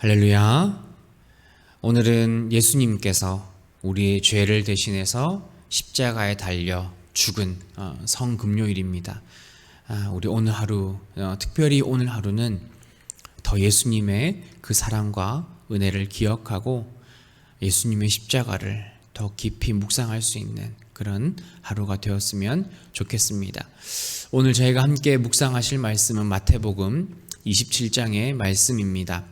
할렐루야. 오늘은 예수님께서 우리의 죄를 대신해서 십자가에 달려 죽은 어, 성금요일입니다. 아, 우리 오늘 하루, 어, 특별히 오늘 하루는 더 예수님의 그 사랑과 은혜를 기억하고 예수님의 십자가를 더 깊이 묵상할 수 있는 그런 하루가 되었으면 좋겠습니다. 오늘 저희가 함께 묵상하실 말씀은 마태복음 27장의 말씀입니다.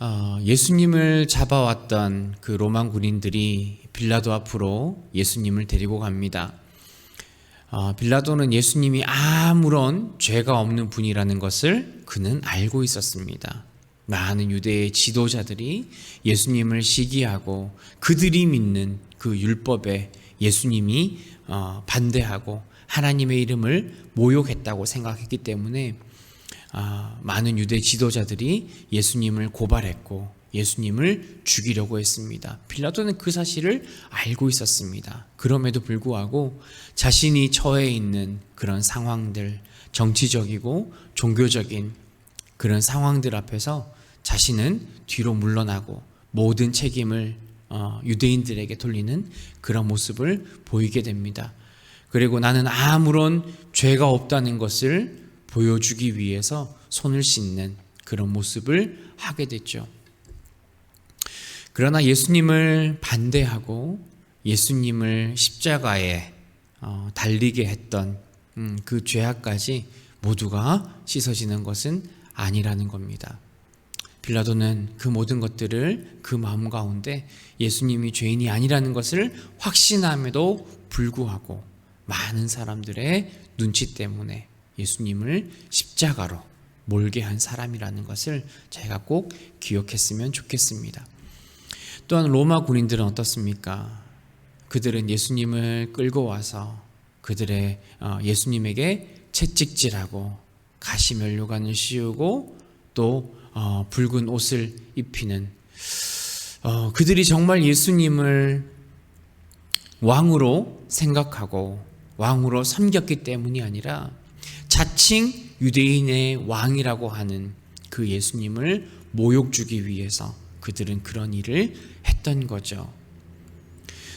어, 예수님을 잡아왔던 그 로만 군인들이 빌라도 앞으로 예수님을 데리고 갑니다. 어, 빌라도는 예수님이 아무런 죄가 없는 분이라는 것을 그는 알고 있었습니다. 많은 유대의 지도자들이 예수님을 시기하고 그들이 믿는 그 율법에 예수님이 어, 반대하고 하나님의 이름을 모욕했다고 생각했기 때문에 아, 많은 유대 지도자들이 예수님을 고발했고 예수님을 죽이려고 했습니다. 빌라도는 그 사실을 알고 있었습니다. 그럼에도 불구하고 자신이 처해 있는 그런 상황들, 정치적이고 종교적인 그런 상황들 앞에서 자신은 뒤로 물러나고 모든 책임을 어, 유대인들에게 돌리는 그런 모습을 보이게 됩니다. 그리고 나는 아무런 죄가 없다는 것을 보여주기 위해서 손을 씻는 그런 모습을 하게 됐죠. 그러나 예수님을 반대하고 예수님을 십자가에 어, 달리게 했던 음, 그 죄악까지 모두가 씻어지는 것은 아니라는 겁니다. 빌라도는 그 모든 것들을 그 마음 가운데 예수님이 죄인이 아니라는 것을 확신함에도 불구하고 많은 사람들의 눈치 때문에 예수님을 십자가로 몰게 한 사람이라는 것을 제가 꼭 기억했으면 좋겠습니다. 또한 로마 군인들은 어떻습니까? 그들은 예수님을 끌고 와서 그들의 어, 예수님에게 채찍질하고 가시면류관을 씌우고 또 어, 붉은 옷을 입히는 어, 그들이 정말 예수님을 왕으로 생각하고 왕으로 섬겼기 때문이 아니라 자칭 유대인의 왕이라고 하는 그 예수님을 모욕 주기 위해서 그들은 그런 일을 했던 거죠.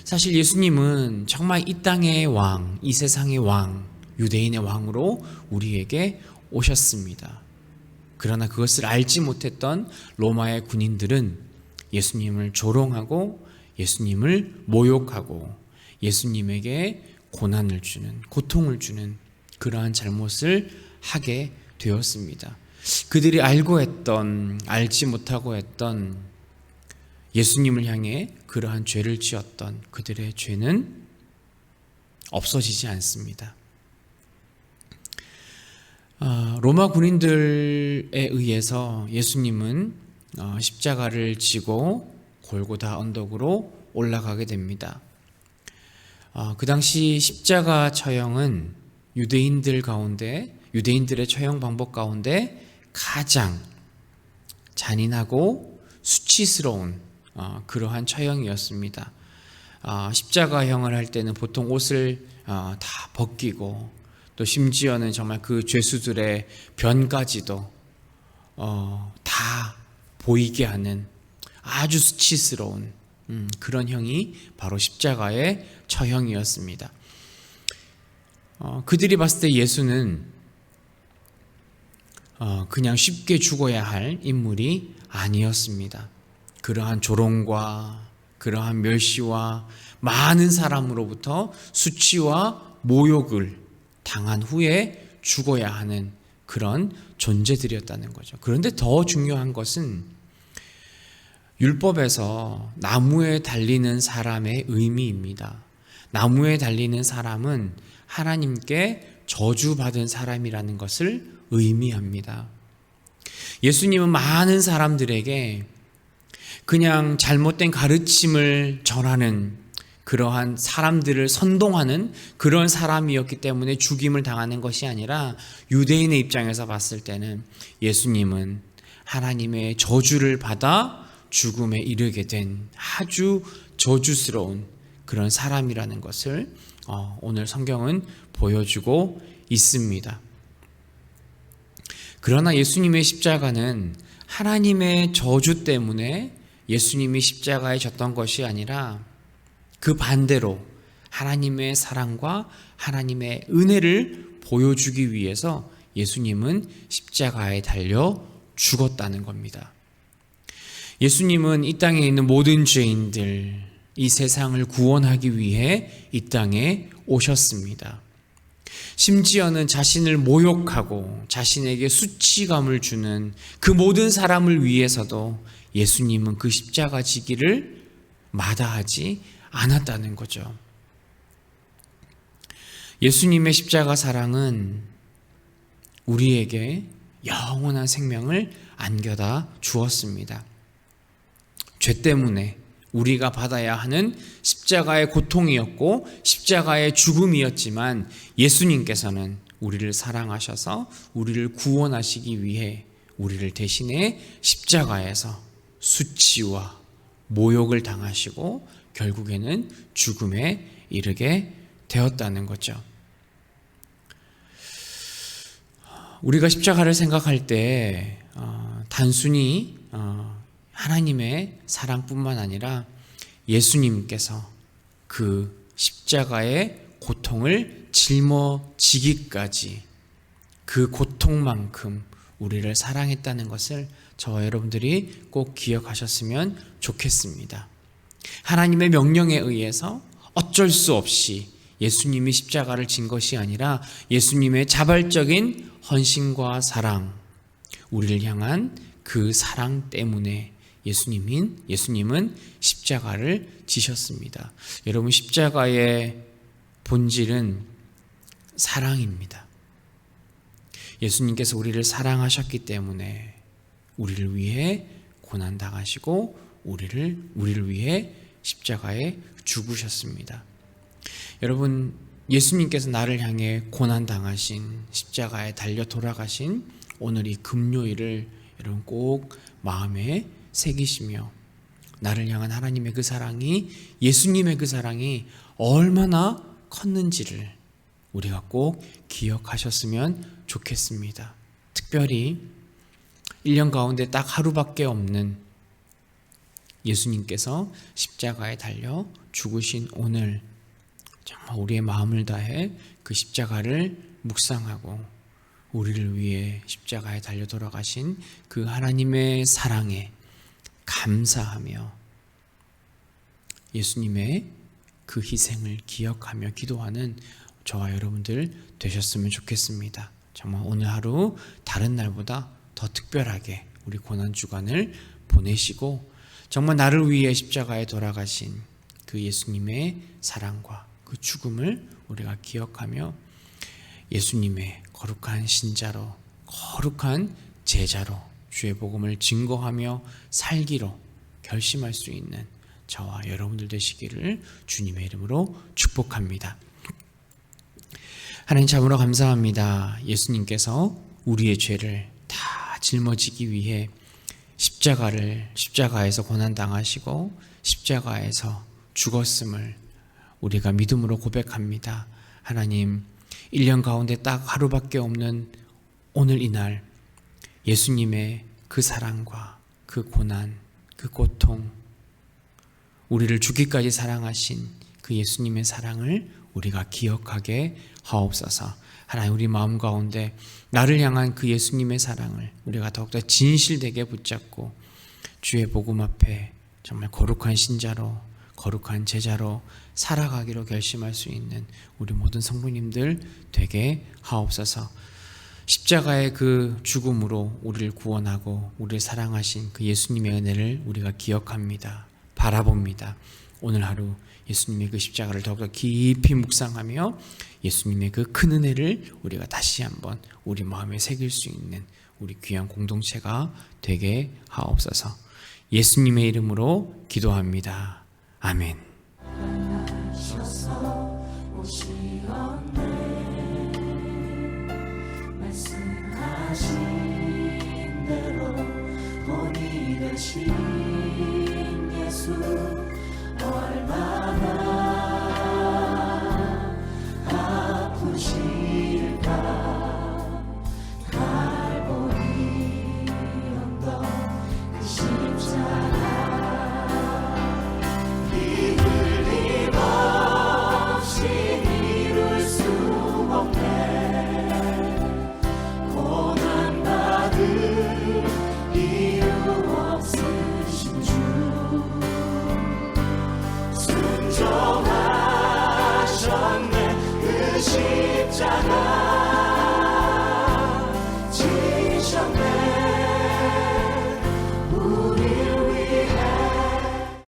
사실 예수님은 정말 이 땅의 왕, 이 세상의 왕, 유대인의 왕으로 우리에게 오셨습니다. 그러나 그것을 알지 못했던 로마의 군인들은 예수님을 조롱하고 예수님을 모욕하고 예수님에게 고난을 주는, 고통을 주는 그러한 잘못을 하게 되었습니다. 그들이 알고 했던, 알지 못하고 했던 예수님을 향해 그러한 죄를 지었던 그들의 죄는 없어지지 않습니다. 아, 로마 군인들에 의해서 예수님은 어, 십자가를 지고 골고다 언덕으로 올라가게 됩니다. 아, 그 당시 십자가 처형은 유대인들 가운데 유대인들의 처형 방법 가운데 가장 잔인하고 수치스러운 어, 그러한 처형이었습니다. 어, 십자가형을 할 때는 보통 옷을 어, 다 벗기고 또 심지어는 정말 그 죄수들의 변까지도 어, 다 보이게 하는 아주 수치스러운 음, 그런 형이 바로 십자가의 처형이었습니다. 어, 그들이 봤을 때 예수는 어, 그냥 쉽게 죽어야 할 인물이 아니었습니다. 그러한 조롱과 그러한 멸시와 많은 사람으로부터 수치와 모욕을 당한 후에 죽어야 하는 그런 존재들이었다는 거죠. 그런데 더 중요한 것은 율법에서 나무에 달리는 사람의 의미입니다. 나무에 달리는 사람은 하나님께 저주받은 사람이라는 것을 의미합니다. 예수님은 많은 사람들에게 그냥 잘못된 가르침을 전하는 그러한 사람들을 선동하는 그런 사람이었기 때문에 죽임을 당하는 것이 아니라 유대인의 입장에서 봤을 때는 예수님은 하나님의 저주를 받아 죽음에 이르게 된 아주 저주스러운 그런 사람이라는 것을 어, 오늘 성경은 보여주고 있습니다. 그러나 예수님의 십자가는 하나님의 저주 때문에 예수님이 십자가에 졌던 것이 아니라 그 반대로 하나님의 사랑과 하나님의 은혜를 보여주기 위해서 예수님은 십자가에 달려 죽었다는 겁니다. 예수님은 이 땅에 있는 모든 죄인들, 이 세상을 구원하기 위해 이 땅에 오셨습니다. 심지어는 자신을 모욕하고 자신에게 수치감을 주는 그 모든 사람을 위해서도 예수님은 그 십자가 지기를 마다하지 않았다는 거죠. 예수님의 십자가 사랑은 우리에게 영원한 생명을 안겨다 주었습니다. 죄 때문에 우리가 받아야 하는 십자가의 고통이었고 십자가의 죽음이었지만 예수님께서는 우리를 사랑하셔서 우리를 구원하시기 위해 우리를 대신해 십자가에서 수치와 모욕을 당하시고 결국에는 죽음에 이르게 되었다는 거죠. 우리가 십자가를 생각할 때 어, 단순히 어, 하나님의 사랑뿐만 아니라 예수님께서 그 십자가의 고통을 짊어지기까지 그 고통만큼 우리를 사랑했다는 것을 저와 여러분들이 꼭 기억하셨으면 좋겠습니다. 하나님의 명령에 의해서 어쩔 수 없이 예수님이 십자가를 진 것이 아니라 예수님의 자발적인 헌신과 사랑, 우리를 향한 그 사랑 때문에 예수님인 예수님은 십자가를 지셨습니다. 여러분 십자가의 본질은 사랑입니다. 예수님께서 우리를 사랑하셨기 때문에 우리를 위해 고난 당하시고 우리를 우리를 위해 십자가에 죽으셨습니다. 여러분 예수님께서 나를 향해 고난 당하신 십자가에 달려 돌아가신 오늘 이 금요일을 여러분 꼭 마음에 새기시며 나를 향한 하나님의 그 사랑이 예수님의 그 사랑이 얼마나 컸는지를 우리가 꼭 기억하셨으면 좋겠습니다. 특별히 1년 가운데 딱 하루밖에 없는 예수님께서 십자가에 달려 죽으신 오늘 정말 우리의 마음을 다해 그 십자가를 묵상하고 우리를 위해 십자가에 달려 돌아가신 그 하나님의 사랑에 감사하며 예수님의 그 희생을 기억하며 기도하는 저와 여러분들 되셨으면 좋겠습니다. 정말 오늘 하루 다른 날보다 더 특별하게 우리 고난 주간을 보내시고 정말 나를 위해 십자가에 돌아가신 그 예수님의 사랑과 그 죽음을 우리가 기억하며 예수님의 거룩한 신자로 거룩한 제자로 주의 복음을 증거하며 살기로 결심할 수 있는 저와 여러분들 되시기를 주님의 이름으로 축복합니다. 하나님 참으로 감사합니다. 예수님께서 우리의 죄를 다 짊어지기 위해 십자가를 십자가에서 고난 당하시고 십자가에서 죽었음을 우리가 믿음으로 고백합니다. 하나님 1년 가운데 딱 하루밖에 없는 오늘 이날 예수님의 그 사랑과 그 고난, 그 고통, 우리를 죽기까지 사랑하신 그 예수님의 사랑을 우리가 기억하게 하옵소서. 하나님 우리 마음 가운데 나를 향한 그 예수님의 사랑을 우리가 더욱더 진실되게 붙잡고 주의 복음 앞에 정말 거룩한 신자로 거룩한 제자로 살아가기로 결심할 수 있는 우리 모든 성부님들 되게 하옵소서. 십자가의 그 죽음으로 우리를 구원하고 우리를 사랑하신 그 예수님의 은혜를 우리가 기억합니다. 바라봅니다. 오늘 하루 예수님의 그 십자가를 더욱더 깊이 묵상하며 예수님의 그 큰 은혜를 우리가 다시 한번 우리 마음에 새길 수 있는 우리 귀한 공동체가 되게 하옵소서. 예수님의 이름으로 기도합니다. 아멘. 하신 대로 본이 되신 예수 얼마나